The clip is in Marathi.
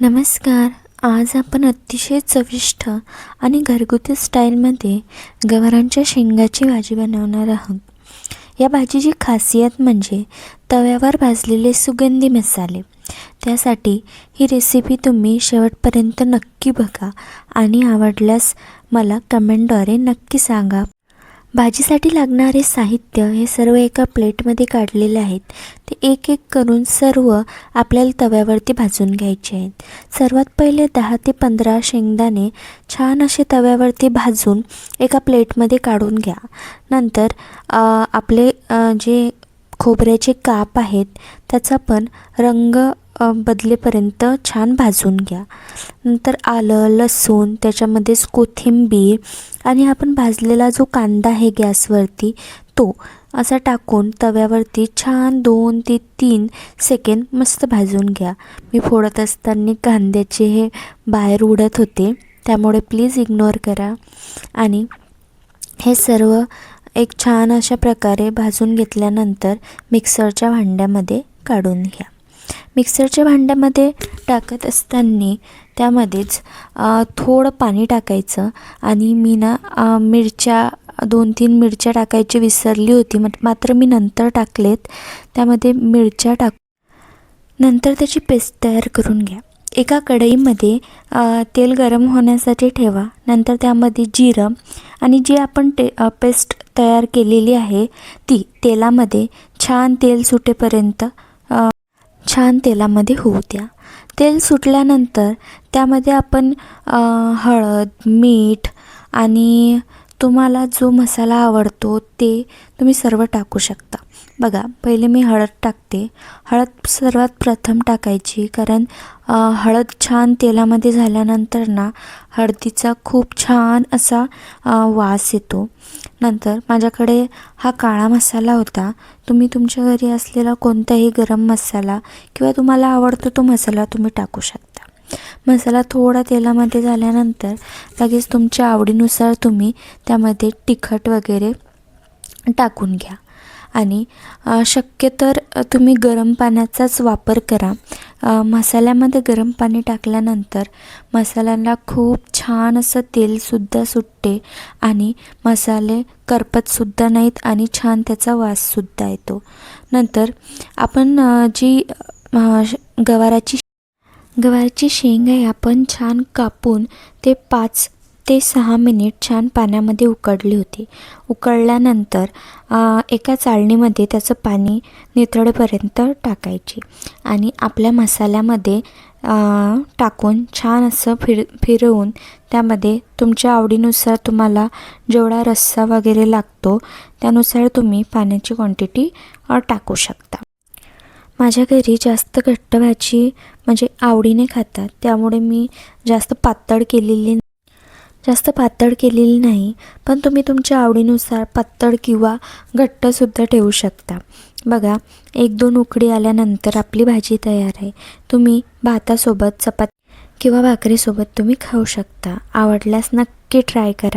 नमस्कार. आज आपण अतिशय चविष्ट आणि घरगुती स्टाईलमध्ये गवारांच्या शेंगाची भाजी बनवणार आहोत. या भाजीची खासियत म्हणजे तव्यावर भाजलेले सुगंधी मसाले. त्यासाठी ही रेसिपी तुम्ही शेवटपर्यंत नक्की बघा आणि आवडल्यास मला कमेंटद्वारे नक्की सांगा. भाजीसाठी लागणारे साहित्य हे सर्व एका प्लेटमध्ये काढलेले आहेत. ते एक एक करून सर्व आपल्याला तव्यावरती भाजून घ्यायचे आहेत. सर्वात पहिले दहा ते पंधरा शेंगदाणे छान असे तव्यावरती भाजून एका प्लेटमध्ये काढून घ्या. नंतर आपले जे खोबऱ्याचे काप आहेत त्याचा पण रंग बदलेपर्यंत छान भाजून घ्या. नंतर आलं लसूण त्याच्यामध्येच कोथिंबीर आणि आपण भाजलेला जो कांदा आहे गॅसवरती तो असा टाकून तव्यावरती छान दोन ते तीन सेकंड मस्त भाजून घ्या. मी फोडत असताना कांद्याचे हे बाहेर उडत होते त्यामुळे प्लीज इग्नोर करा. आणि हे सर्व एक छान अशा प्रकारे भाजून घेतल्यानंतर मिक्सरच्या भांड्यामध्ये काढून घ्या. मिक्सरच्या भांड्यामध्ये टाकत असताना त्यामध्येच थोडं पाणी टाकायचं आणि मी ना मिरच्या दोन तीन मिरच्या टाकायची विसरली होती. मग मात्र मी नंतर टाकलेत. त्यामध्ये मिरच्या टाक. नंतर त्याची पेस्ट तयार करून घ्या. एका कढईमध्ये तेल गरम होण्यासाठी ठेवा. नंतर त्यामध्ये जिरं आणि जी आपण टे पेस्ट तयार केलेली आहे ती तेलामध्ये छान तेल सुटेपर्यंत छान तेलामध्ये होऊ द्या. तेल सुटल्यानंतर त्यामध्ये आपण हळद मीठ आणि तुम्हाला जो मसाला आवडतो ते तुम्ही सर्व टाकू शकता. बघा पहिले मी हळद टाकते. हळद सर्वात प्रथम टाकायची कारण हळद छान तेलामध्ये झाल्यानंतर ना हळदीचा खूप छान असा वास येतो. नंतर माझ्याकडे हा काळा मसाला होता. तुम्ही तुमच्या घरी असलेला कोणताही गरम मसाला किंवा तुम्हाला आवडतो तो मसाला तुम्ही टाकू शकता. मसाला थोडा तेलामध्ये झाल्यानंतर लगेच तुमच्या आवडीनुसार तुम्ही त्यामध्ये तिखट वगैरे टाकून घ्या. आणि शक्य तर तुम्ही गरम पाण्याचाच वापर करा. मसाल्यामध्ये गरम पाणी टाकल्यानंतर मसाल्यांना खूप छान असं तेलसुद्धा सुटते आणि मसाले करपतसुद्धा नाहीत आणि छान त्याचा वाससुद्धा येतो. नंतर आपण जी गवाराची गवारची शेंग आहे आपण छान कापून ते पाच ते सहा मिनिट छान पाण्यामध्ये उकडली होती. उकळल्यानंतर एका चाळणीमध्ये त्याचं पाणी नितळेपर्यंत टाकायची आणि आपल्या मसाल्यामध्ये टाकून छान असं फिर फिरवून त्यामध्ये तुमच्या आवडीनुसार तुम्हाला जेवढा रस्सा वगैरे लागतो त्यानुसार तुम्ही पाण्याची क्वांटिटी टाकू शकता. माझ्या घरी जास्त घट्ट भाजी म्हणजे आवडीने खातात. त्यामुळे मी जास्त पातळ केलेली जास्त पातळ केलेली नाही पण तुम्ही तुमच्या आवडीनुसार पातळ किंवा घट्टसुद्धा ठेवू शकता. बघा एक दोन उकडी आल्यानंतर आपली भाजी तयार आहे. तुम्ही भातासोबत चपाती किंवा भाकरीसोबत तुम्ही खाऊ शकता. आवडल्यास नक्की ट्राय करा.